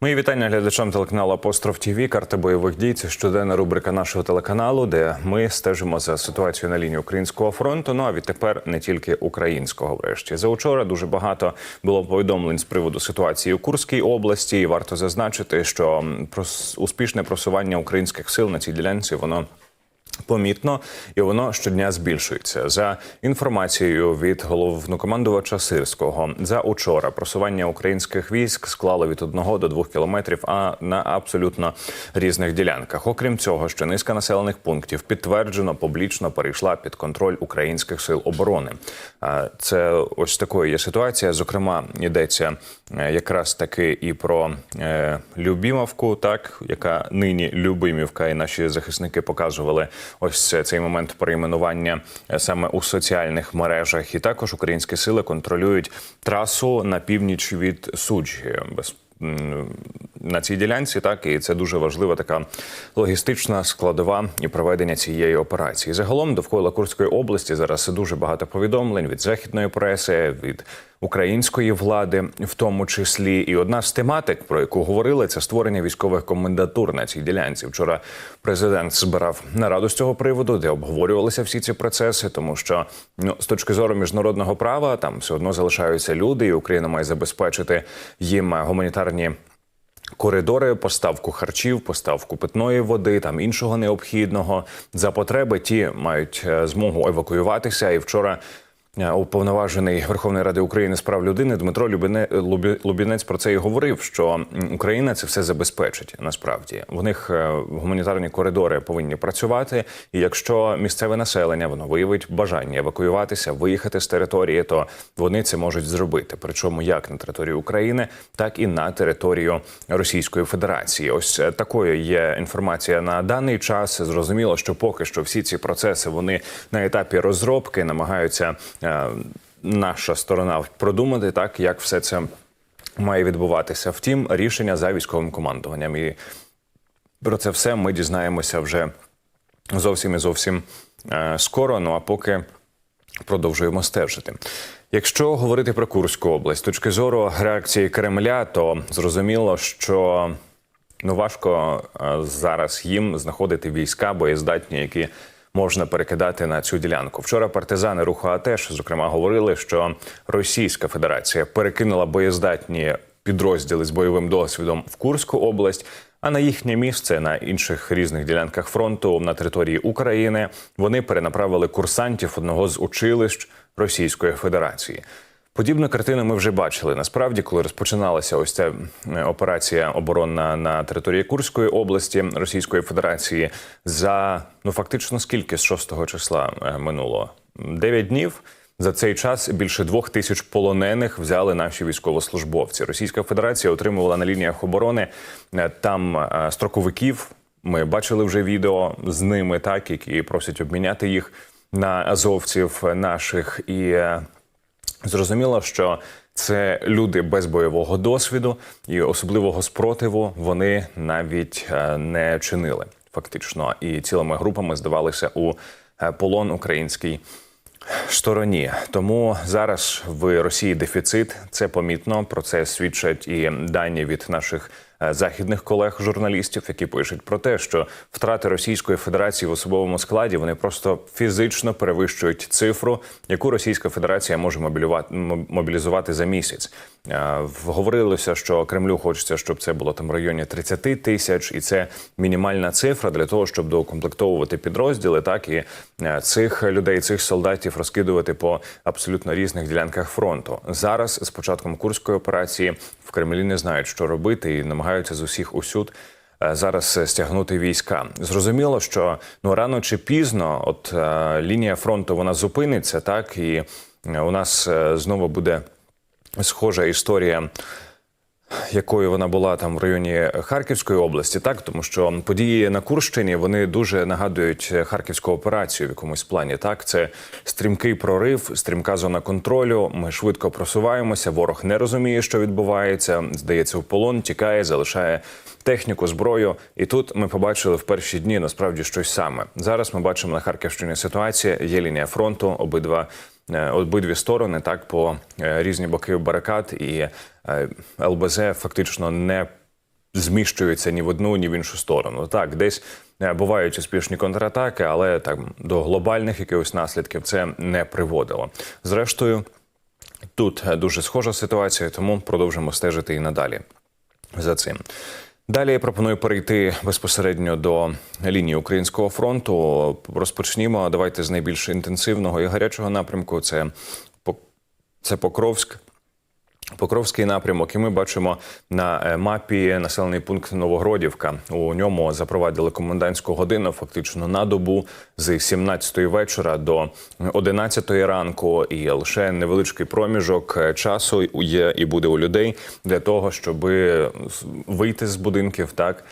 Мої вітання глядачам телеканалу Апостроф ТІВІ. Карта бойових дій. Це щоденна рубрика нашого телеканалу, де ми стежимо за ситуацією на лінії українського фронту. Ну а відтепер не тільки українського. Врешті за учора дуже багато було повідомлень з приводу ситуації у Курській області. І варто зазначити, що успішне просування українських сил на цій ділянці воно. Помітно, і воно щодня збільшується. За інформацією від головнокомандувача Сирського, за учора просування українських військ склало від 1 до 2 кілометрів, а на абсолютно різних ділянках. Окрім цього, ще низка населених пунктів підтверджено публічно перейшла під контроль українських сил оборони. Це ось такою є ситуація. Зокрема, йдеться е, якраз таки і про е, Любімовку, так яка нині Любимівка, і наші захисники показували ось цей момент перейменування е, саме у соціальних мережах. І також українські сили контролюють трасу на північ від Суджі. Без на цій ділянці, так і це дуже важлива така логістична складова і проведення цієї операції. Загалом довкола Курської області зараз дуже багато повідомлень від західної преси, від української влади, в тому числі. І одна з тематик, про яку говорили, це створення військових комендатур на цій ділянці. Вчора президент збирав нараду з цього приводу, де обговорювалися всі ці процеси, тому що ну з точки зору міжнародного права там все одно залишаються люди, і Україна має забезпечити їм гуманітарні коридори, поставку харчів, поставку питної води, там іншого необхідного за потреби. Ті мають е, змогу евакуюватися. І вчора уповноважений Верховної Ради України з прав людини Дмитро Любіне, Лубі- Лубінець про це і говорив, що Україна це все забезпечить. Насправді в них е, гуманітарні коридори повинні працювати. І якщо місцеве населення воно виявить бажання евакуюватися, виїхати з території, то вони це можуть зробити. Причому як на територію України, так і на територію Російської Федерації. Ось е, такою є інформація на даний час. Зрозуміло, що поки що всі ці процеси вони на етапі розробки намагаються е, наша сторона продумати так, як все це має відбуватися. Втім, рішення за військовим командуванням. І про це все ми дізнаємося вже зовсім і зовсім е, скоро. Ну а поки продовжуємо стежити. Якщо говорити про Курську область, точки зору реакції Кремля, то зрозуміло, що ну важко е, зараз їм знаходити війська боєздатні, які можна перекидати на цю ділянку. Вчора партизани руху АТЕШ, зокрема, говорили, що Російська Федерація перекинула боєздатні підрозділи з бойовим досвідом в Курську область. А на їхнє місце на інших різних ділянках фронту на території України вони перенаправили курсантів одного з училищ Російської Федерації. Подібну картину ми вже бачили. Насправді, коли розпочиналася ось ця е, операція оборонна на території Курської області Російської Федерації, за ну фактично скільки з 6 числа е, минуло? Дев'ять днів. За цей час більше двох тисяч полонених взяли наші військовослужбовці. Російська Федерація отримувала на лініях оборони е, там строковиків. Ми бачили вже відео з ними, так які просять обміняти їх на азовців наших і. Зрозуміло, що це люди без бойового досвіду і особливого спротиву вони навіть е, не чинили фактично, і цілими групами здавалися у е, полон український стороні. Тому зараз в Росії дефіцит. Це помітно. Про це свідчать і дані від наших західних колег журналістів, які пишуть про те, що втрати Російської Федерації в особовому складі вони просто фізично перевищують цифру, яку Російська Федерація може мобілювати мобілізувати за місяць. Е, Говорилося, що Кремлю хочеться, щоб це було там в районі 30 тисяч, і це мінімальна цифра для того, щоб доукомплектовувати підрозділи, так і е, цих людей, цих солдатів розкидувати по абсолютно різних ділянках фронту. Зараз з початком курської операції в Кремлі не знають, що робити, і намагаються з усіх усюд. е, Зараз стягнути війська. Зрозуміло, що ну рано чи пізно, от лінія фронту вона зупиниться, так і у нас знову буде схожа історія якою вона була там в районі Харківської області, так тому що події на Курщині вони дуже нагадують харківську операцію в якомусь плані. Так, це стрімкий прорив, стрімка зона контролю. Ми швидко просуваємося. Ворог не розуміє, що відбувається. Здається, в полон тікає, залишає техніку, зброю. І тут ми побачили в перші дні насправді щось саме. Зараз ми бачимо на Харківщині ситуація. Є лінія фронту, обидва обидві сторони, так по е, різні боки барикад, і е, ЛБЗ фактично не зміщуються ні в одну, ні в іншу сторону. Так, десь е, бувають успішні контратаки, але так до глобальних якихось наслідків це не приводило. Зрештою, тут е, дуже схожа ситуація, тому продовжимо стежити і надалі за цим. Далі я пропоную перейти безпосередньо до лінії українського фронту. Розпочнімо. Давайте з найбільш інтенсивного і гарячого напрямку. Це це Покровськ. Покровський напрямок, і ми бачимо на е, мапі населений пункт Новогродівка. У ньому запровадили комендантську годину фактично на добу з 17-ї вечора до 11-ї ранку. І лише невеличкий проміжок е, часу є і буде у людей для того, щоб вийти з будинків так.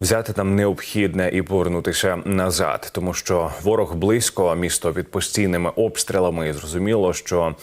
Взяти там необхідне і повернутися назад, тому що ворог близько, місто під постійними обстрілами. І зрозуміло, що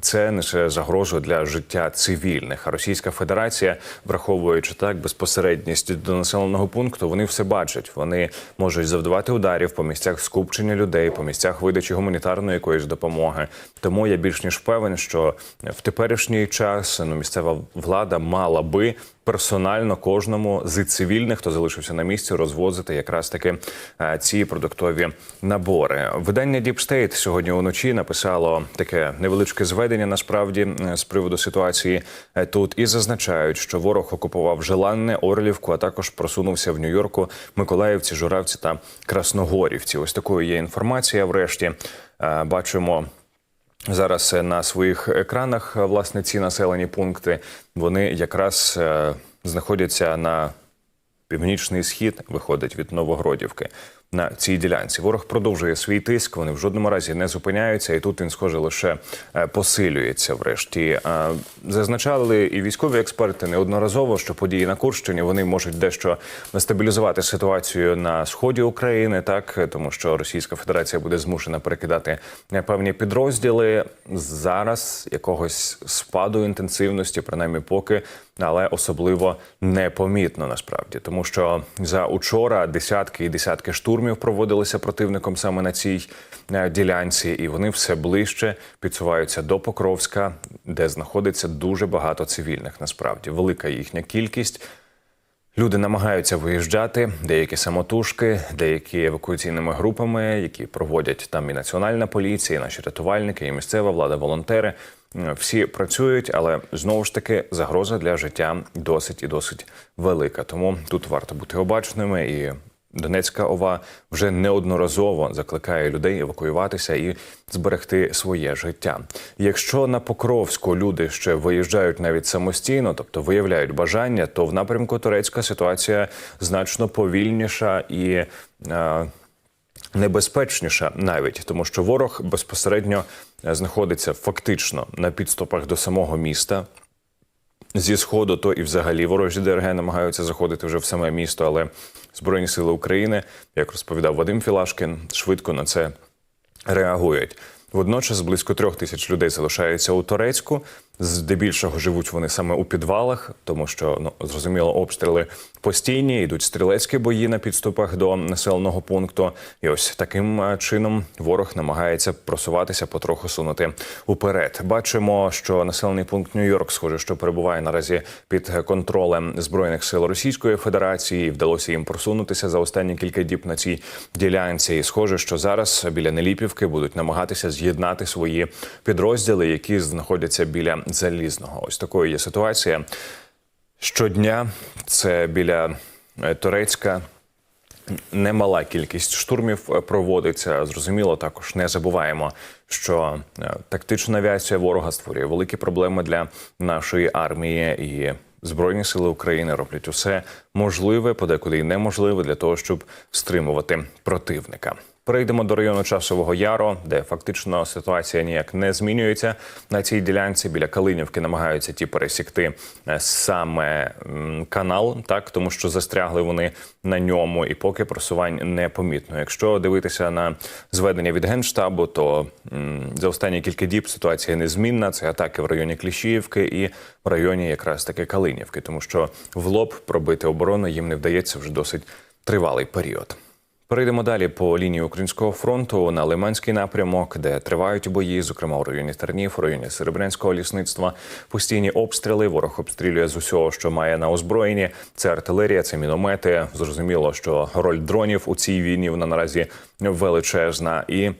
це несе загрозу для життя цивільних. А Російська Федерація, враховуючи так безпосередність до населеного пункту, вони все бачать. Вони можуть завдавати ударів по місцях скупчення людей, по місцях видачі гуманітарної якоїсь допомоги. Тому я більш ніж певен, що в теперішній час ну, місцева влада мала би персонально кожному з цивільних, хто залишився на місці, розвозити якраз таки е, ці продуктові набори. Видання State сьогодні уночі написало таке невеличке зведення. Насправді е, з приводу ситуації е, тут і зазначають, що ворог окупував Желанне, Орлівку, а також просунувся в Нью-Йорку, Миколаївці, Журавці та Красногорівці. Ось такою є інформація. Врешті Е, бачимо. Зараз на своїх екранах власне ці населені пункти вони якраз знаходяться на північний схід, виходить від Новогродівки. На цій ділянці ворог продовжує свій тиск. Вони в жодному разі не зупиняються, і тут він схоже лише е, посилюється. Врешті Е, зазначали і військові експерти неодноразово, що події на Курщині вони можуть дещо стабілізувати ситуацію на сході України, так тому що Російська Федерація буде змушена перекидати е, певні підрозділи. Зараз якогось спаду інтенсивності, принаймні поки, але особливо непомітно насправді, тому що за учора десятки і десятки штурмів проводилися противником саме на цій е, ділянці, і вони все ближче підсуваються до Покровська, де знаходиться дуже багато цивільних. Насправді велика їхня кількість. Люди намагаються виїжджати, деякі самотужки, деякі евакуаційними групами, які проводять там і національна поліція, і наші рятувальники, і місцева влада, волонтери. Всі працюють, але знову ж таки загроза для життя досить і досить велика. Тому тут варто бути обачними і. Донецька ова вже неодноразово закликає людей евакуюватися і зберегти своє життя. Якщо на Покровську люди ще виїжджають навіть самостійно, тобто виявляють бажання, то в напрямку Турецька ситуація значно повільніша і е, небезпечніша навіть, тому що ворог безпосередньо е, знаходиться фактично на підступах до самого міста. Зі сходу, то і взагалі ворожі ДРГ намагаються заходити вже в саме місто, але Збройні сили України, як розповідав Вадим Філашкін, швидко на це реагують. Водночас близько трьох тисяч людей залишаються у Торецьку. Здебільшого живуть вони саме у підвалах, тому що ну зрозуміло, обстріли постійні, йдуть стрілецькі бої на підступах до населеного пункту. І ось таким е, чином ворог намагається просуватися, потроху сунути уперед. Бачимо, що населений пункт Нью-Йорк, схоже, що перебуває наразі під контролем збройних сил Російської Федерації. Вдалося їм просунутися за останні кілька діб на цій ділянці. І схоже, що зараз біля Неліпівки будуть намагатися з'єднати свої підрозділи, які знаходяться біля залізного. Ось такою є ситуація. Щодня це біля е, Турецька. Немала кількість штурмів е, проводиться. Зрозуміло, також не забуваємо, що е, тактична авіація ворога створює великі проблеми для нашої армії, і збройні сили України роблять усе можливе, подекуди й неможливе для того, щоб стримувати противника. Перейдемо до району часового яру, де фактично ситуація ніяк не змінюється на цій ділянці. Біля Калинівки намагаються ті пересікти е, саме канал, так тому що застрягли вони на ньому, і поки просувань непомітно. Якщо дивитися на зведення від генштабу, то за останні кілька діб ситуація незмінна. Це атаки в районі Кліщіївки і в районі якраз таки Калинівки, тому що в лоб пробити оборону їм не вдається вже досить тривалий період. Перейдемо далі по лінії українського фронту на Лиманський напрямок, де тривають бої, зокрема у районі Тернів, у районі Серебрянського лісництва. Постійні обстріли. Ворог обстрілює з усього, що має на озброєнні. Це артилерія, це міномети. Зрозуміло, що роль дронів у цій війні вона наразі величезна і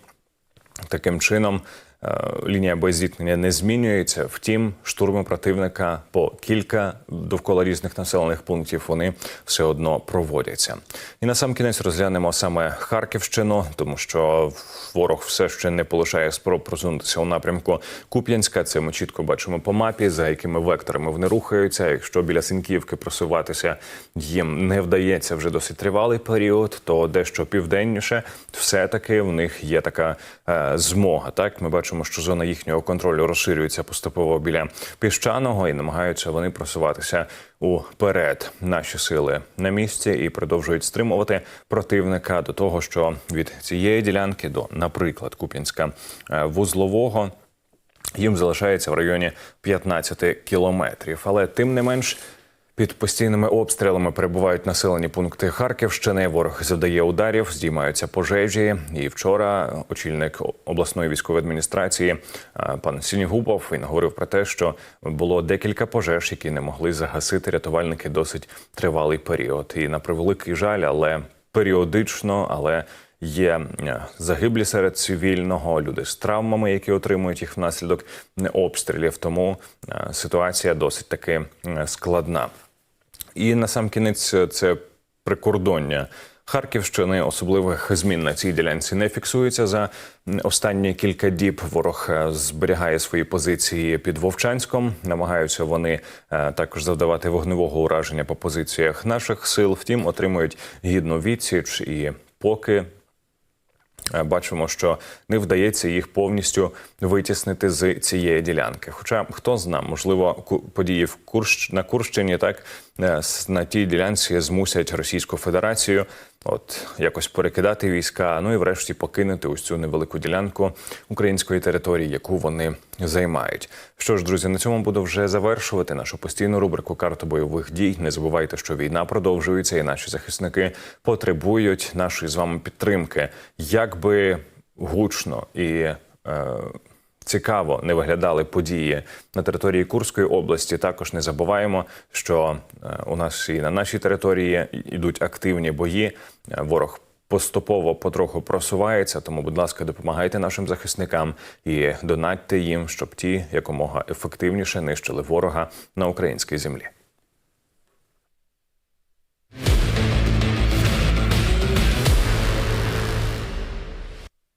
таким чином. Е, Лінія боєзіткнення не змінюється. Втім, штурми противника по кілька довкола різних населених пунктів вони все одно проводяться. І на сам кінець розглянемо саме Харківщину, тому що ворог все ще не полишає спроб просунутися у напрямку Куп'янська. Це ми чітко бачимо по мапі, за якими векторами вони рухаються. Якщо біля Синківки просуватися їм не вдається вже досить тривалий період, то дещо південніше все-таки в них є така е, змога. Так ми бачимо, що зона їхнього контролю розширюється поступово біля піщаного, і намагаються вони просуватися уперед. Наші сили на місці і продовжують стримувати противника до того, що від цієї ділянки до, наприклад, Куп'янська е, вузлового. Їм залишається в районі 15 кілометрів, але тим не менш. Під постійними обстрілами перебувають населені пункти Харківщини. Ворог завдає ударів, здіймаються пожежі. І вчора очільник обласної військової адміністрації е, пан Сінігубов він говорив про те, що було декілька пожеж, які не могли загасити рятувальники досить тривалий період. І на превеликий жаль, але періодично, але. Є е, загиблі серед цивільного, люди з травмами, які отримують їх внаслідок обстрілів. Тому е, ситуація досить таки складна. І на сам кінець е, це прикордоння Харківщини. Особливих змін на цій ділянці не фіксується за останні кілька діб. Ворог е, зберігає свої позиції під Вовчанськом. Намагаються вони е, також завдавати вогневого ураження по позиціях наших сил. Втім, отримують гідну відсіч і поки. Бачимо, що не вдається їх повністю витіснити з цієї ділянки. Хоча хто зна, можливо, події в Курщ на Курщині так е, на тій ділянці змусять Російську Федерацію от якось перекидати війська. Ну і врешті покинути ось цю невелику ділянку української території, яку вони займають. Що ж, друзі, на цьому буду вже завершувати нашу постійну рубрику «Карта бойових дій. Не забувайте, що війна продовжується, і наші захисники потребують нашої з вами підтримки. Як би гучно і цікаво не виглядали події на території Курської області. Також не забуваємо, що е, у нас і на нашій території йдуть активні бої. Е, Ворог поступово потроху просувається. Тому, будь ласка, допомагайте нашим захисникам і донатьте їм, щоб ті якомога ефективніше нищили ворога на українській землі.